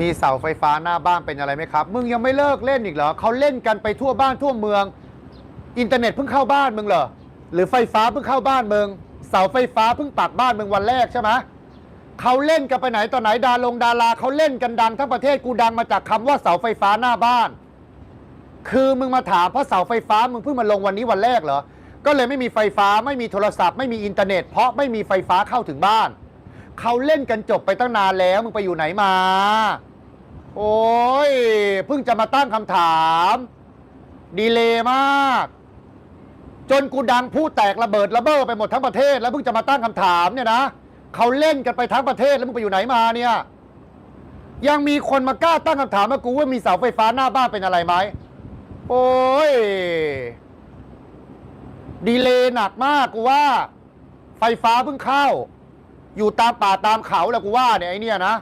มีเสาไฟฟ้าหน้าบ้านเป็นอะไรไหมครับ มึงยังไม่เลิกเล่นอีกเหรอเขาเล่นกันไปทั่วบ้านทั่วเมือง อินเทอร์เน็ตเพิ่งเข้าบ้านมึงเหรอ หรือไฟฟ้าเพิ่งเข้าบ้านมึง เสาไฟฟ้าเพิ่งปักบ้านมึงวันแรกใช่ไหมเขาเล่นกันไปไหนต่อไหนดาลงดาราเขาเล่นกันดังทั้งประเทศกูดังมาจากคำว่าเสาไฟฟ้าหน้าบ้าน คือมึงมาถามเพราะเสาไฟฟ้ามึงเพิ่งมาลงวันนี้วันแรกเหรอ ก็เลยไม่มีไฟฟ้าไม่มีโทรศัพท์ไม่มีอินเทอร์เน็ต เพราะไม่มีไฟฟ้าเข้าถึงบ้าน เขาเล่นกันจบไปตั้งนานแล้วมึงไปอยู่ไหนมา โอ้ยเพิ่งจะมาตั้งคำถาม ดีเลยมาก จนกูดังพูดแตกระเบิดระเบ้อไปหมดทั้งประเทศ แล้วเพิ่งจะมาตั้งคำถามเนี่ยนะเขาเล่นกันไปทั้งประเทศแล้วมึงไปอยู่ไหนมาเนี่ย ยังมีคนมากล้าตั้งคำถามมากูว่ามีเสาไฟฟ้าหน้าบ้านเป็นอะไรไหมโอ้ยดีเลยหนักมากกูว่า ไฟฟ้าเพิ่งเข้า อยู่ตามป่าตามเขาแหละกูว่าเนี่ยไอเนี่ยนะ